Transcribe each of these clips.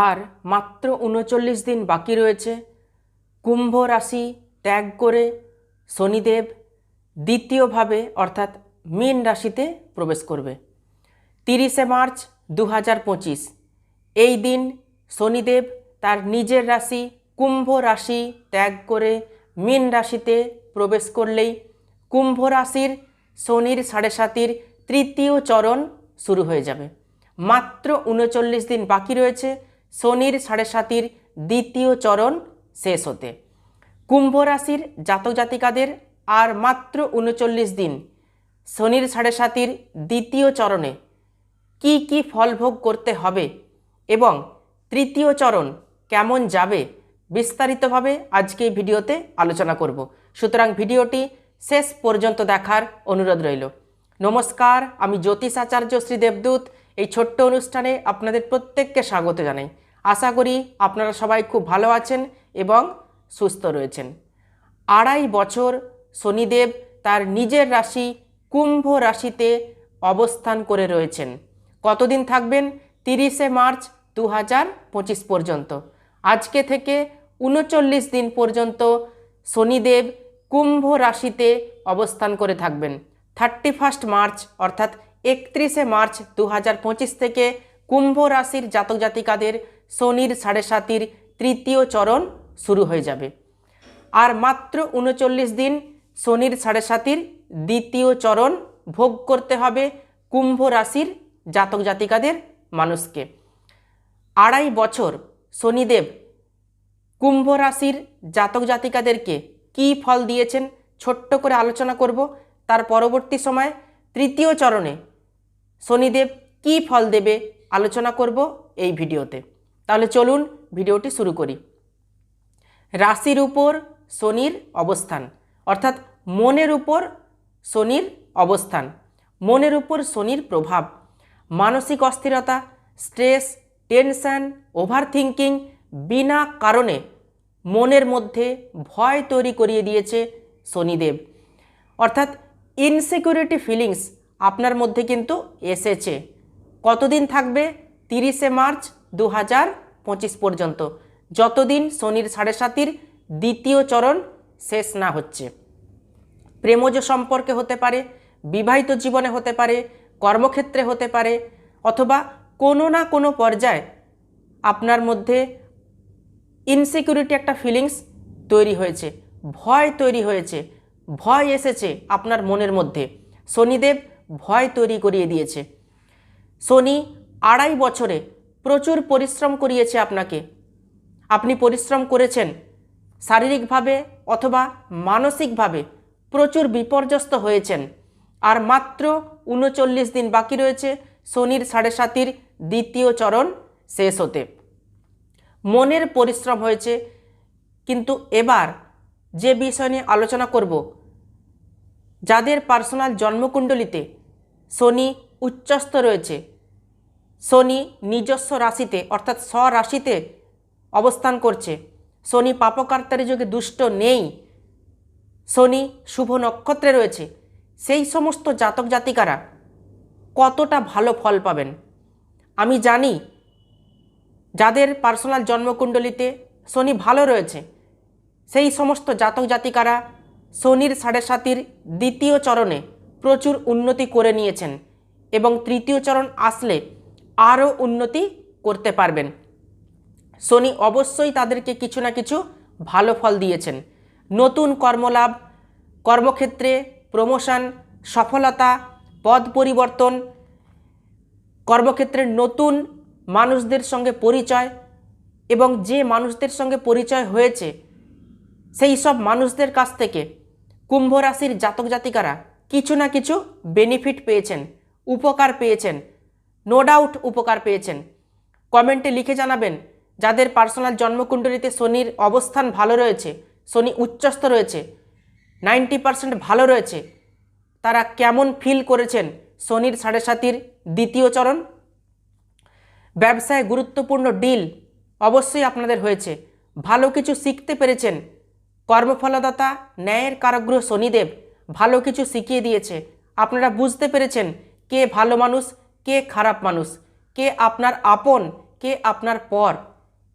আর মাত্র উনচল্লিশ দিন বাকি রয়েছে। কুম্ভ রাশি ত্যাগ করে শনিদেব দ্বিতীয়ভাবে অর্থাৎ মীন রাশিতে প্রবেশ করবে। তিরিশে মার্চ দু হাজার পঁচিশ, এই দিন শনিদেব তার নিজের রাশি কুম্ভ রাশি ত্যাগ করে মীন রাশিতে প্রবেশ করলেই কুম্ভ রাশির শনির সাড়ে সাতির তৃতীয় চরণ শুরু হয়ে যাবে। মাত্র উনচল্লিশ দিন বাকি রয়েছে শনির সাড়ে সাতির দ্বিতীয় চরণ শেষ হতে। কুম্ভ রাশির জাতক জাতিকাদের আর মাত্র উনচল্লিশ দিন শনির সাড়ে সাতির দ্বিতীয় চরণে কি কি ফল ভোগ করতে হবে এবং তৃতীয় চরণ কেমন যাবে বিস্তারিতভাবে আজকে ভিডিওতে আলোচনা করব। সুতরাং ভিডিওটি শেষ পর্যন্ত দেখার অনুরোধ রইল। নমস্কার, আমি জ্যোতিষ আচার্য শ্রী দেবদূত। এই ছোট্ট অনুষ্ঠানে আপনাদের প্রত্যেককে স্বাগত জানাই। আশা করি আপনারা সবাই খুব ভালো আছেন এবং সুস্থ রয়েছেন। আড়াই বছর শনিদেব তার নিজের রাশি কুম্ভ রাশিতে অবস্থান করে রয়েছেন। কতদিন থাকবেন? তিরিশে মার্চ দু হাজার পঁচিশ পর্যন্ত। আজকে থেকে উনচল্লিশ দিন পর্যন্ত শনিদেব কুম্ভ রাশিতে অবস্থান করে থাকবেন। থার্টি ফার্স্ট মার্চ অর্থাৎ একত্রিশে মার্চ দু হাজার পঁচিশ থেকে কুম্ভ রাশির জাতক জাতিকাদের শনির সাড়ে সাতির তৃতীয় চরণ শুরু হয়ে যাবে। আর মাত্র উনচল্লিশ দিন শনির সাড়ে সাতির দ্বিতীয় চরণ ভোগ করতে হবে কুম্ভ রাশির জাতক জাতিকাদের মানুষকে। আড়াই বছর শনিদেব কুম্ভ রাশির জাতক জাতিকাদেরকে কী ফল দিয়েছেন ছোট্ট করে আলোচনা করব। তার পরবর্তী সময় তৃতীয় চরণে শনিদেব কী ফল দেবে আলোচনা করব এই ভিডিওতে। তাহলে চলুন ভিডিওটি শুরু করি। রাশির উপর শনির অবস্থান, অর্থাৎ মনের উপর শনির অবস্থান, মনের উপর শনির প্রভাব, মানসিক অস্থিরতা, স্ট্রেস, টেনশন ওভার থিঙ্কিং বিনা কারণে মনের মধ্যে ভয় তৈরি করিয়ে দিয়েছে শনিদেব। অর্থাৎ ইনসিকিউরিটি ফিলিংস আপনার মধ্যে কিন্তু এসেছে। কতদিন থাকবে? তিরিশে মার্চ দু হাজার পঁচিশ পর্যন্ত। যতদিন শনির সাড়ে সাতির দ্বিতীয় চরণ শেষ না হচ্ছে। প্রেমজ সম্পর্কে হতে পারে, বিবাহিত জীবনে হতে পারে, কর্মক্ষেত্রে হতে পারে, অথবা কোনো না কোনো পর্যায়ে আপনার মধ্যে ইনসিকিউরিটি একটা ফিলিংস তৈরি হয়েছে, ভয় তৈরি হয়েছে, ভয় এসেছে আপনার মনের মধ্যে। শনিদেব ভয় তৈরি করিয়ে দিয়েছে। শনি আড়াই বছরে প্রচুর পরিশ্রম করিয়েছে আপনাকে। আপনি পরিশ্রম করেছেন শারীরিকভাবে অথবা মানসিকভাবে প্রচুর বিপর্যস্ত হয়েছেন। আর মাত্র উনচল্লিশ দিন বাকি রয়েছে, শনির সাড়ে সাতির দ্বিতীয় চরণ শেষ হতে। মনের পরিশ্রম হয়েছে, কিন্তু এবার যে বিষয় নিয়ে আলোচনা করব, যাদের পার্সোনাল জন্মকুণ্ডলিতে শনি উচ্চস্থ রয়েছে শনি নিজস্ব রাশিতে, অর্থাৎ স্বরাশিতে অবস্থান করছে। শনি পাপকার্তারি যোগে দুষ্ট নেই। শনি শুভ নক্ষত্রে রয়েছে। সেই সমস্ত জাতক জাতিকারা কতটা ভালো ফল পাবেন? আমি জানি যাদের পার্সোনাল জন্মকুণ্ডলিতে শনি ভালো রয়েছে, সেই সমস্ত জাতক জাতিকারা শনির সাড়ে সাতির দ্বিতীয় চরণে প্রচুর উন্নতি করে নিয়েছেন এবং তৃতীয় চরণ আসলে আরও উন্নতি করতে পারবেন। শনি অবশ্যই তাদেরকে কিছু না কিছু ভালো ফল দিয়েছেন। নতুন কর্মলাভ, কর্মক্ষেত্রে প্রমোশন, সফলতা, পদ পরিবর্তন কর্মক্ষেত্রের নতুন মানুষদের সঙ্গে পরিচয় এবং যে মানুষদের সঙ্গে পরিচয় হয়েছে, সেই সব মানুষদের কাছ থেকে কুম্ভ রাশির জাতক জাতিকারা কিছু না কিছু বেনিফিট পেয়েছেন, উপকার পেয়েছেন। নো ডাউট উপকার পেয়েছেন। কমেন্টে লিখে জানাবেন, যাদের পার্সোনাল জন্মকুণ্ডলিতে শনির অবস্থান ভালো রয়েছে, শনি উচ্চস্থ রয়েছে, নাইনটি পার্সেন্ট ভালো রয়েছে, তারা কেমন ফিল করেছেন শনির সাড়ে সাতির দ্বিতীয় চরণ? ব্যবসায় গুরুত্বপূর্ণ ডিল অবশ্যই আপনাদের হয়েছে। ভালো কিছু শিখতে পেরেছেন। কর্মফলদাতা, ন্যায়ের কারাগ্রহ শনিদেব, ভালো কিছু শিখিয়ে দিয়েছে। আপনারা বুঝতে পেরেছেন কে ভালো মানুষ কে খারাপ মানুষ? কে আপনার আপন? কে আপনার পর?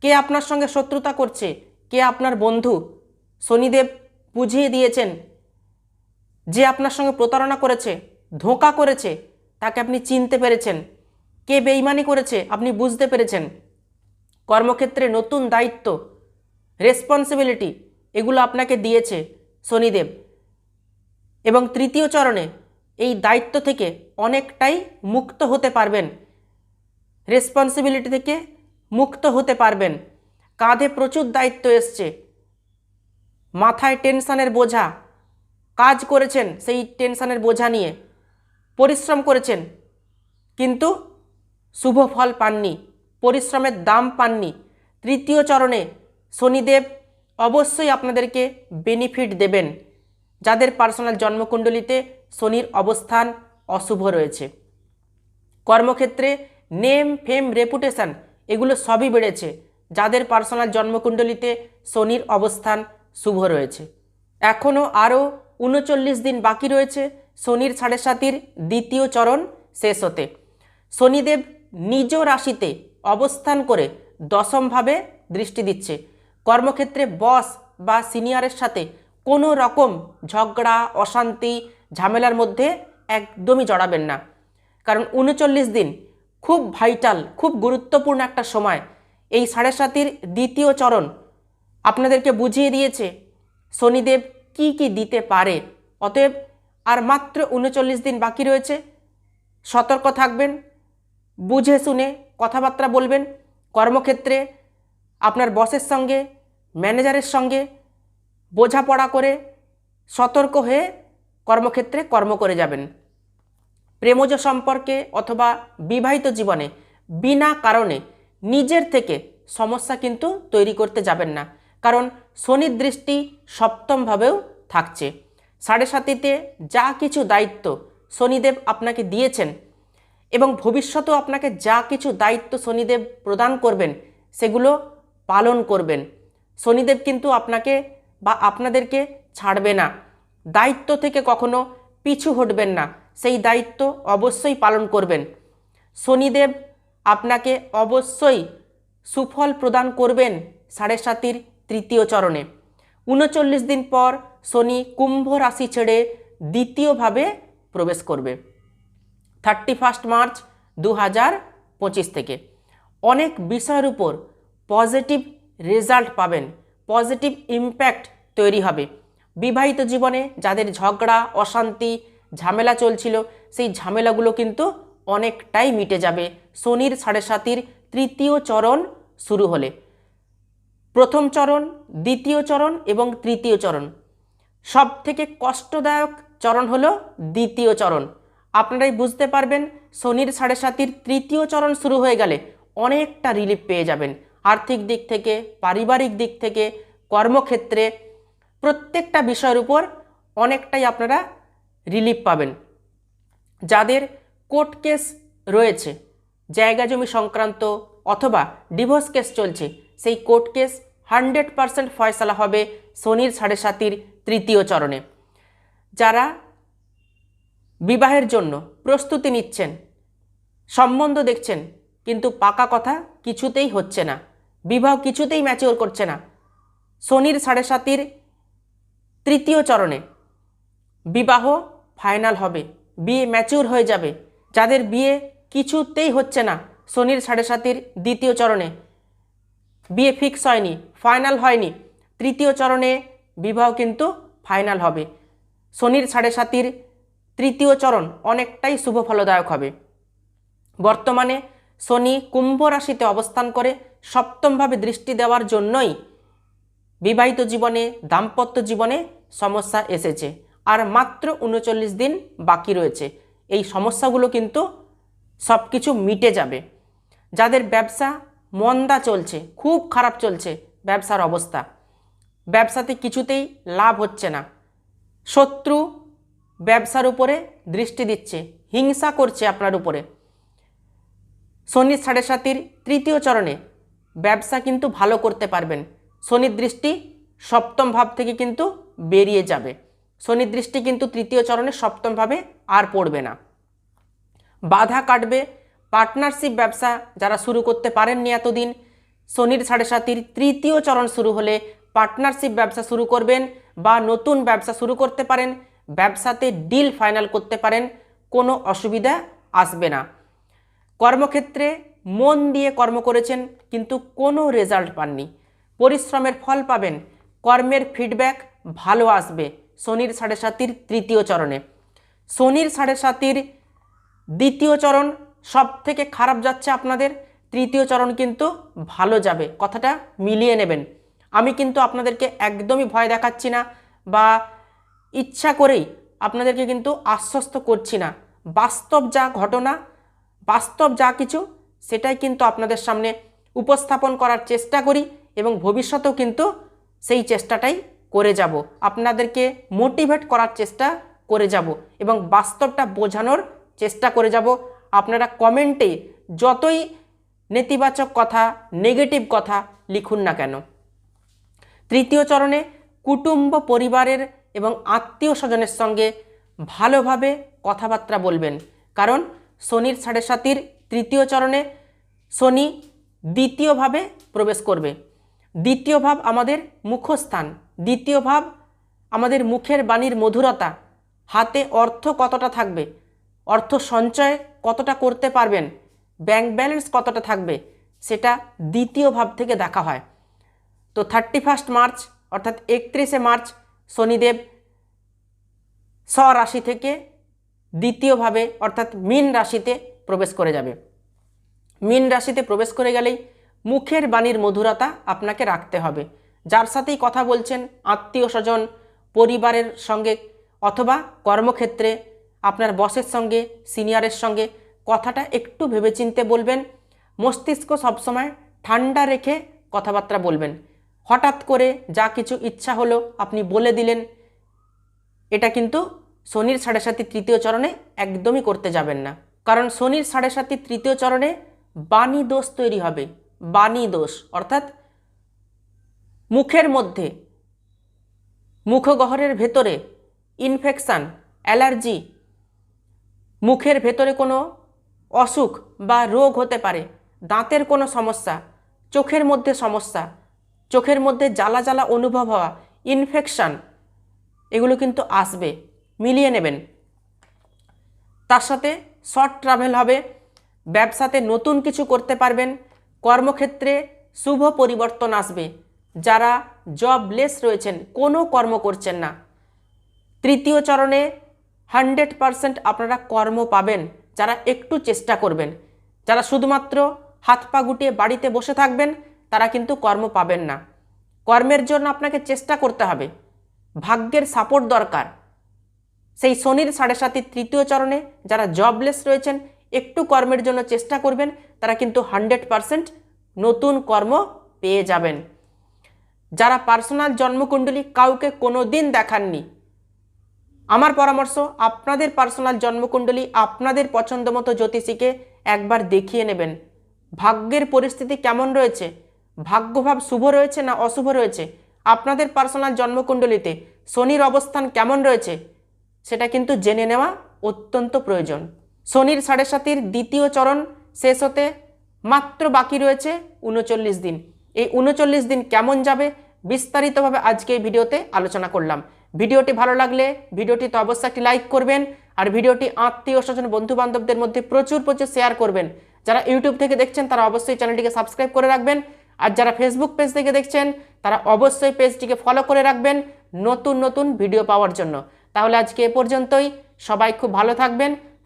কে আপনার সঙ্গে শত্রুতা করছে? কে আপনার বন্ধু? শনিদেব বুঝিয়ে দিয়েছেন যে আপনার সঙ্গে প্রতারণা করেছে, ধোঁকা করেছে, তাকে আপনি চিনতে পেরেছেন। কে বেইমানি করেছে, আপনি বুঝতে পেরেছেন। কর্মক্ষেত্রে নতুন দায়িত্ব রেসপন্সিবিলিটি এগুলো আপনাকে দিয়েছে শনিদেব। এবং তৃতীয় চরণে এই দায়িত্ব থেকে অনেকটাই মুক্ত হতে পারবেন। রেসপন্সিবিলিটি থেকে মুক্ত হতে পারবেন। কাঁধে প্রচুর দায়িত্ব এসছে। মাথায় টেনশানের বোঝা। কাজ করেছেন সেই টেনশানের বোঝা নিয়ে। পরিশ্রম করেছেন। কিন্তু শুভ ফল পাননি। পরিশ্রমের দাম পাননি। তৃতীয় চরণে শনিদেব অবশ্যই আপনাদেরকে বেনিফিট দেবেন। যাদের পার্সোনাল জন্মকুণ্ডলিতে শনির অবস্থান অশুভ রয়েছে। কর্মক্ষেত্রে নেম, ফেম, রেপুটেশন এগুলো সবই বেড়েছে। যাদের পার্সোনাল জন্মকুণ্ডলিতে শনির অবস্থান শুভ রয়েছে। এখনও আরও উনচল্লিশ দিন বাকি রয়েছে। শনির সাড়ে সাতির দ্বিতীয় চরণ শেষ হতে। শনিদেব নিজ রাশিতে অবস্থান করে দশমভাবে দৃষ্টি দিচ্ছে। কর্মক্ষেত্রে বস বা সিনিয়রের সাথে কোনো রকম ঝগড়া, অশান্তি ঝামেলার মধ্যে একদমই জড়াবেন না। কারণ উনচল্লিশ দিন খুব ভাইটাল খুব গুরুত্বপূর্ণ একটা সময়। এই সাড়ে সাতির দ্বিতীয় চরণ আপনাদেরকে বুঝিয়ে দিয়েছে শনিদেব কি কি দিতে পারে। অতএব আর মাত্র উনচল্লিশ দিন বাকি রয়েছে। সতর্ক থাকবেন, বুঝে শুনে কথাবার্তা বলবেন। কর্মক্ষেত্রে আপনার বসের সঙ্গে, ম্যানেজারের সঙ্গে বোঝাপড়া করে সতর্ক হয়ে কর্মক্ষেত্রে কর্ম করে যাবেন। প্রেমজ সম্পর্কে অথবা বিবাহিত জীবনে বিনা কারণে নিজের থেকে সমস্যা কিন্তু তৈরি করতে যাবেন না। কারণ শনির দৃষ্টি সপ্তমভাবেও থাকছে। সাড়ে সাতিতে যা কিছু দায়িত্ব শনিদেব আপনাকে দিয়েছেন এবং ভবিষ্যতেও আপনাকে যা কিছু দায়িত্ব শনিদেব প্রদান করবেন, সেগুলো পালন করবেন। শনিদেব কিন্তু আপনাকে বা আপনাদেরকে ছাড়বে না। দায়িত্ব থেকে কখনো পিছু হটবেন না। সেই দায়িত্ব অবশ্যই পালন করবেন। শনিদেব আপনাকে অবশ্যই সুফল প্রদান করবেন সাড়ে সাতির তৃতীয় চরণে। উনচল্লিশ দিন পর শনি কুম্ভ রাশি ছেড়ে দ্বিতীয়ভাবে প্রবেশ করবে। থার্টি ফার্স্ট মার্চ দু হাজার পঁচিশ থেকে। অনেক বিষয়ের উপর পজিটিভ রেজাল্ট পাবেন। পজিটিভ ইম্প্যাক্ট তৈরি হবে। বিবাহিত জীবনে যাদের ঝগড়া, অশান্তি, ঝামেলা চলছিল, সেই ঝামেলাগুলো কিন্তু অনেকটাই মিটে যাবে। শনির সাড়ে সাতির তৃতীয় চরণ শুরু হলে। প্রথম চরণ, দ্বিতীয় চরণ এবং তৃতীয় চরণ। সব থেকে কষ্টদায়ক চরণ হলো দ্বিতীয় চরণ। আপনারাই বুঝতে পারবেন, শনির সাড়ে সাতির তৃতীয় চরণ শুরু হয়ে গেলে অনেকটা রিলিফ পেয়ে যাবেন। আর্থিক দিক থেকে, পারিবারিক দিক থেকে, কর্মক্ষেত্রে প্রত্যেকটা বিষয়ের উপর অনেকটাই আপনারা রিলিফ পাবেন। যাদের কোর্ট কেস রয়েছে, জায়গা জমি সংক্রান্ত অথবা ডিভোর্স কেস চলছে, সেই কোর্ট কেস হান্ড্রেড পারসেন্ট ফয়সালা হবে শনির সাড়ে সাতির তৃতীয় চরণে। যারা বিবাহের জন্য প্রস্তুতি নিচ্ছেন, সম্বন্ধ দেখছেন, কিন্তু পাকা কথা কিছুতেই হচ্ছে না, বিবাহ কিছুতেই ম্যাচিওর করছে না, শনির সাড়ে সাতির তৃতীয় চরণে। বিবাহ ফাইনাল হবে। বিয়ে ম্যাচিউর হয়ে যাবে। যাদের বিয়ে কিছুতেই হচ্ছে না, শনির সাড়ে সাতির দ্বিতীয় চরণে। বিয়ে ফিক্স হয়নি ফাইনাল হয়নি। তৃতীয় চরণে বিবাহ কিন্তু ফাইনাল হবে। শনির সাড়ে সাতির তৃতীয় চরণ অনেকটাই শুভ ফলদায়ক হবে। বর্তমানে শনি কুম্ভ রাশিতে অবস্থান করে সপ্তমভাবে দৃষ্টি দেওয়ার জন্যই বিবাহিত জীবনে, দাম্পত্য জীবনে সমস্যা এসেছে। আর মাত্র উনচল্লিশ দিন বাকি রয়েছে। এই সমস্যাগুলো কিন্তু সব কিছু মিটে যাবে। যাদের ব্যবসা মন্দা চলছে, খুব খারাপ চলছে ব্যবসার অবস্থা। ব্যবসাতে কিছুতেই লাভ হচ্ছে না। শত্রু ব্যবসার উপরে দৃষ্টি দিচ্ছে, হিংসা করছে আপনার উপরে। শনি সাড়ে সাতির তৃতীয় চরণে ব্যবসা কিন্তু ভালো করতে পারবেন। শনির দৃষ্টি সপ্তম ভাব থেকে কিন্তু বেরিয়ে যাবে। শনির দৃষ্টি কিন্তু তৃতীয় চরণে সপ্তমভাবে আর পড়বে না। বাধা কাটবে। পার্টনারশিপ ব্যবসা যারা শুরু করতে পারেননি এতদিন, শনির সাড়ে সাতির তৃতীয় চরণ শুরু হলে পার্টনারশিপ ব্যবসা শুরু করবেন বা নতুন ব্যবসা শুরু করতে পারেন, ব্যবসাতে ডিল ফাইনাল করতে পারেন, কোনো অসুবিধা আসবে না। কর্মক্ষেত্রে মন দিয়ে কর্ম করেছেন কিন্তু কোনো রেজাল্ট পাননি। পরিশ্রমের ফল পাবেন। কর্মের ফিডব্যাক ভালো আসবে। শনির সাড়ে সাতির তৃতীয় চরণে। শনির সাড়ে সাতির দ্বিতীয় চরণ সব থেকে খারাপ যাচ্ছে আপনাদের। তৃতীয় চরণ কিন্তু ভালো যাবে। কথাটা মিলিয়ে নেবেন। আমি কিন্তু আপনাদেরকে একদমই ভয় দেখাচ্ছি না বা ইচ্ছা করেই আপনাদেরকে কিন্তু আশ্বস্ত করছি না। বাস্তব যা ঘটনা, বাস্তব যা কিছু, সেটাই কিন্তু আপনাদের সামনে উপস্থাপন করার চেষ্টা করি। এবং ভবিষ্যতেও কিন্তু সেই চেষ্টাটাই করে যাব। আপনাদেরকে মোটিভেট করার চেষ্টা করে যাব এবং বাস্তবটা বোঝানোর চেষ্টা করে যাব। আপনারা কমেন্টে যতই নেতিবাচক কথা নেগেটিভ কথা লিখুন না কেন। তৃতীয় চরণে কুটুম্ব পরিবারের এবং আত্মীয় স্বজনের সঙ্গে ভালোভাবে কথাবার্তা বলবেন। কারণ শনির সাড়ে সাতির তৃতীয় চরণে শনি দ্বিতীয়ভাবে প্রবেশ করবে। দ্বিতীয় ভাব আমাদের মুখস্থান। দ্বিতীয় ভাব আমাদের মুখের বাণীর মধুরতা। হাতে অর্থ কতটা থাকবে? অর্থ সঞ্চয় কতটা করতে পারবেন? ব্যাংক ব্যালেন্স কতটা থাকবে? সেটা দ্বিতীয় ভাব থেকে দেখা হয়। তো থার্টি ফার্স্ট মার্চ অর্থাৎ একত্রিশে মার্চ শনিদেব স্বরাশি থেকে দ্বিতীয়ভাবে অর্থাৎ মীন রাশিতে প্রবেশ করে যাবে। মীন রাশিতে প্রবেশ করে গেলেই মুখের বাণীর মধুরতা আপনাকে রাখতে হবে। যার সাথেই কথা বলছেন আত্মীয় স্বজন, পরিবারের সঙ্গে অথবা কর্মক্ষেত্রে আপনার বসের সঙ্গে, সিনিয়রের সঙ্গে কথাটা একটু ভেবেচিন্তে বলবেন। মস্তিষ্ক সবসময় ঠান্ডা রেখে কথাবার্তা বলবেন। হঠাৎ করে যা কিছু ইচ্ছা হলো আপনি বলে দিলেন, এটা কিন্তু শনির সাড়ে সাতি তৃতীয় চরণে একদমই করতে যাবেন না। কারণ শনির সাড়ে সাতি তৃতীয় চরণে বাণী দোষ তৈরি হবে। বাণী দোষ, অর্থাৎ মুখের মধ্যে মুখগহরের ভেতরে ইনফেকশান অ্যালার্জি মুখের ভেতরে কোনো অসুখ বা রোগ হতে পারে, দাঁতের কোনো সমস্যা, চোখের মধ্যে সমস্যা, চোখের মধ্যে জ্বালা জ্বালা অনুভব হওয়া ইনফেকশান এগুলো কিন্তু আসবে, মিলিয়ে নেবেন। তার সাথে শর্ট ট্রাভেল হবে, ব্যবসাতে নতুন কিছু করতে পারবেন কর্মক্ষেত্রে শুভ পরিবর্তন আসবে। যারা জবলেস রয়েছেন, কোনো কর্ম করছেন না। তৃতীয় চরণে হান্ড্রেড পারসেন্ট আপনারা কর্ম পাবেন, যারা একটু চেষ্টা করবেন। যারা শুধুমাত্র হাত পা গুটিয়ে বাড়িতে বসে থাকবেন, তারা কিন্তু কর্ম পাবেন না। কর্মের জন্য আপনাকে চেষ্টা করতে হবে। ভাগ্যের সাপোর্ট দরকার। সেই শনির সাড়ে সাতির তৃতীয় চরণে যারা জবলেস রয়েছেন, একটু কর্মের জন্য চেষ্টা করবেন তারা কিন্তু হান্ড্রেড পারসেন্ট নতুন কর্ম পেয়ে যাবেন। যারা পার্সোনাল জন্মকুণ্ডলী কাউকে কোনো দিন দেখাননি, আমার পরামর্শ, আপনাদের পার্সোনাল জন্মকুণ্ডলী আপনাদের পছন্দ মতো জ্যোতিষীকে একবার দেখিয়ে নেবেন। ভাগ্যের পরিস্থিতি কেমন রয়েছে? ভাগ্যভাব শুভ রয়েছে না অশুভ রয়েছে? আপনাদের পার্সোনাল জন্মকুণ্ডলিতে শনির অবস্থান কেমন রয়েছে? সেটা কিন্তু জেনে নেওয়া অত্যন্ত প্রয়োজন। শনির সাড়ে সাতির দ্বিতীয় চরণ শেষ হতে মাত্র বাকি রয়েছে উনচল্লিশ দিন। এই উনচল্লিশ দিন কেমন যাবে বিস্তারিতভাবে আজকে এই ভিডিওতে আলোচনা করলাম। ভিডিওটি ভালো লাগলে ভিডিওটিতে অবশ্যই একটি লাইক করবেন আর ভিডিওটি আত্মীয় স্বজন বন্ধু বান্ধবদের মধ্যে প্রচুর প্রচুর শেয়ার করবেন। যারা ইউটিউব থেকে দেখছেন তারা অবশ্যই চ্যানেলটিকে সাবস্ক্রাইব করে রাখবেন। আর যারা ফেসবুক পেজ থেকে দেখছেন তারা অবশ্যই পেজটিকে ফলো করে রাখবেন নতুন নতুন ভিডিও পাওয়ার জন্য। তাহলে আজকে এ পর্যন্তই। সবাই খুব ভালো থাকবেন।